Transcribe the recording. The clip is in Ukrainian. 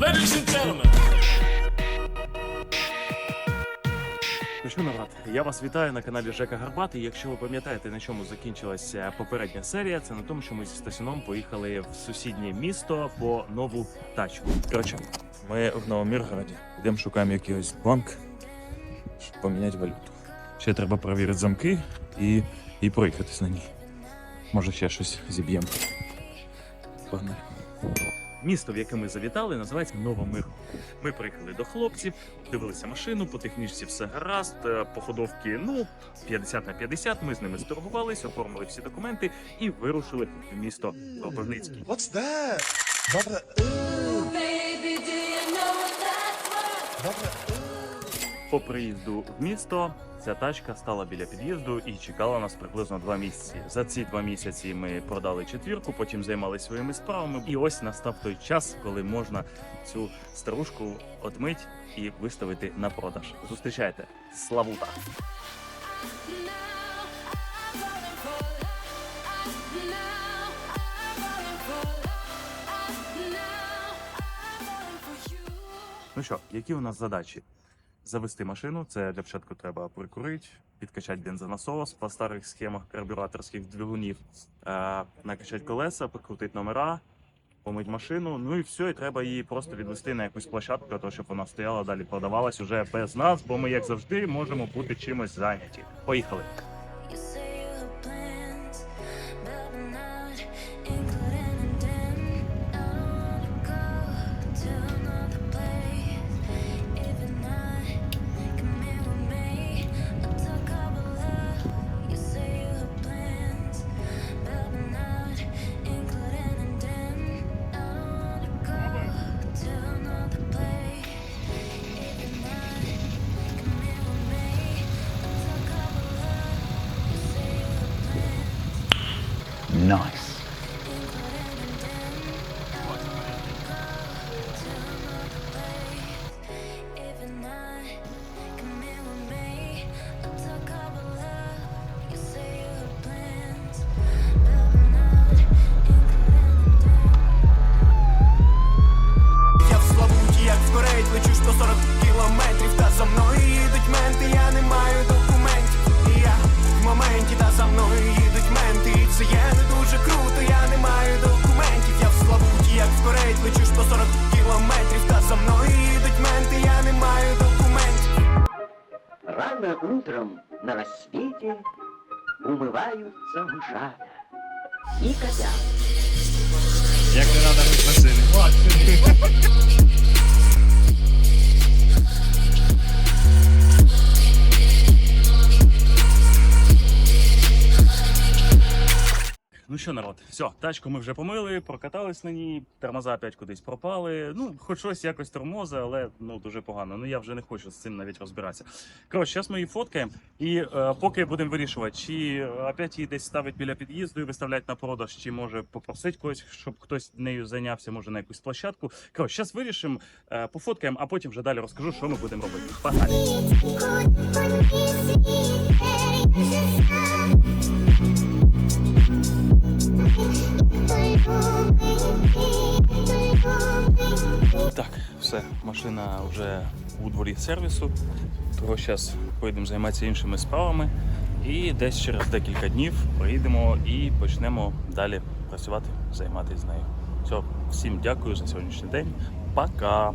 Ladies and gentlemen. Ну що, народ, я вас вітаю на каналі Жека Гарбат. І якщо ви пам'ятаєте, на чому закінчилася попередня серія, це на тому, що ми зі Стасіном поїхали в сусіднє місто по нову тачку. Коротше, ми в Новоміргороді. Йдемо шукаємо якийсь банк, щоб поміняти валюту. Ще треба перевірити замки і, і проїхатись на ній. Може, ще щось зіб'ємо. Погнали. Місто, в яке ми завітали, називається Новомир. Ми приїхали до хлопців, дивилися машину, по технічці все гаразд, е, по ходовці, ну, 50 на 50, ми з ними сторгувалися, оформили всі документи і вирушили в місто Кропивницький. What's that? Добре. Baby, do you know what that's worth? Добре. По приїзду в місто ця тачка стала біля під'їзду і чекала нас приблизно два місяці. За ці два місяці ми продали четвірку, потім займалися своїми справами. І ось настав той час, коли можна цю старушку отмить і виставити на продаж. Зустрічайте Славута! Ну що, які у нас задачі? Завести машину, це для початку треба прикурити, підкачати бензонасос по старих схемах карбюраторських двигунів, е, накачати колеса, покрутити номера, помити машину. Ну і все, і треба її просто відвести на якусь площадку, того, щоб вона стояла далі, продавалась уже без нас, бо ми, як завжди, можемо бути чимось зайняті. Поїхали. Nice. Рано утром на рассвете умываются мышата и котята. Як не треба мити машини. Ну що, народ, все, тачку ми вже помили, прокатались на ній, тормоза опять кудись пропали. Ну, хоч щось якось тормози, але ну дуже погано. Ну я вже не хочу з цим навіть розбиратися. Коротше, зараз ми її фоткаємо, і е, поки будемо вирішувати, чи опять її десь ставить біля під'їзду і виставляти на продаж, чи може попросити когось, щоб хтось нею зайнявся, може на якусь площадку. Коротше, зараз вирішимо, е, пофоткаємо, а потім вже далі розкажу, що ми будемо робити. Погнали! Машина вже у дворі сервісу. Того зараз поїдемо займатися іншими справами. І десь через декілька днів приїдемо і почнемо далі працювати, займатися з нею. Все, всім дякую за сьогоднішній день. Пока!